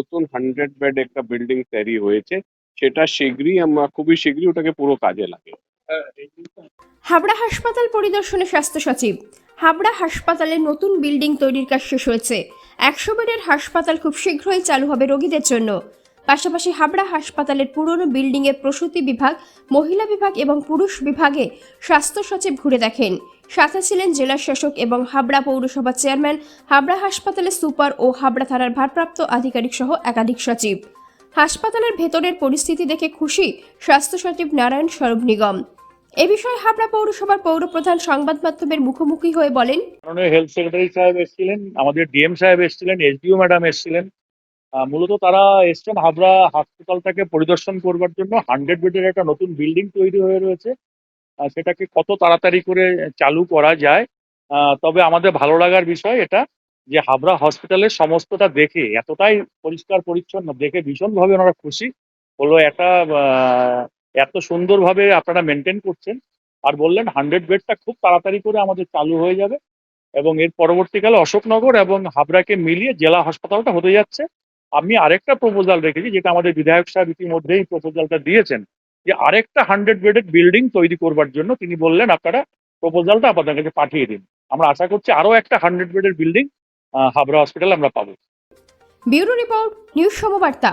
নতুন hundred bed একটা building তৈরি হয়েছে, সেটা শীঘ্রই আমরা, খুবই শীঘ্রই ওটাকে পুরো কাজে লাগে। হাবড়া হাসপাতাল পরিদর্শনে স্বাস্থ্য সচিব। হাবড়া হাসপাতালে নতুন বিল্ডিং তৈরির কাজ শেষ হয়েছে। একশো বেডের হাসপাতাল খুব শীঘ্রই চালু হবে রোগীদের জন্য। পাশাপাশি হাবড়া হাসপাতালের পুরনো বিল্ডিংয়ে প্রসূতি বিভাগ, মহিলা বিভাগ এবং পুরুষ বিভাগে স্বাস্থ্য সচিব ঘুরে দেখেন। সাথে ছিলেন জেলা শাসক এবং হাবড়া পৌরসভা চেয়ারম্যান, হাবড়া হাসপাতালের সুপার ও হাবড়া থানার ভারপ্রাপ্ত আধিকারিক সহ একাধিক সচিব। হাসপাতালের ভেতরের পরিস্থিতি দেখে খুশি স্বাস্থ্য সচিব নারায়ণ স্বরূপ নিগম। এ বিষয়ে হাবড়া পৌরসভার পৌরপ্রধান সংবাদ মাধ্যমের মুখোমুখি হয়ে বলেন হেলথ সেক্রেটারি সাহেব এসেছিলেন, আমাদের ডিএম সাহেব এসেছিলেন এসডিও ম্যাডাম এসেছিলেন। মূলত তারা এসছেন হাবড়া হাসপাতালটাকে পরিদর্শন করবার জন্য। হান্ড্রেড বেডের একটা নতুন বিল্ডিং তৈরি হয়ে রয়েছে। সেটাকে কত তাড়াতাড়ি করে চালু করা যায় তবে আমাদের ভালো লাগার বিষয় এটা যে হাবড়া হসপিটালের সমস্তটা দেখে, এতটাই পরিষ্কার পরিচ্ছন্ন, দেখে ভীষণভাবে ওনারা খুশি। হলো একটা এত সুন্দরভাবে আপনারা মেনটেন করছেন। আর বললেন হান্ড্রেড বেডটা খুব তাড়াতাড়ি করে আমাদের চালু হয়ে যাবে এবং এর পরবর্তীকালে অশোকনগর এবং হাবড়াকে মিলিয়ে জেলা হাসপাতালটা হতে যাচ্ছে। আমি আরেকটা প্রপোজাল রেখেছি, যেটা আমাদের বিধায়ক সাহেব ইতিমধ্যেই প্রপোজালটা দিয়েছেন, যে আরেকটা হান্ড্রেড বেডেড বিল্ডিং তৈরি করবার জন্য তিনি বললেন, আপনারা প্রপোজালটা আপনাদের কাছে পাঠিয়ে দিন। আমরা আশা করছি আরও একটা হান্ড্রেড বেডের বিল্ডিং হাবড়া হসপিটাল আমরা পাবো। Bureau report, news Samabarta.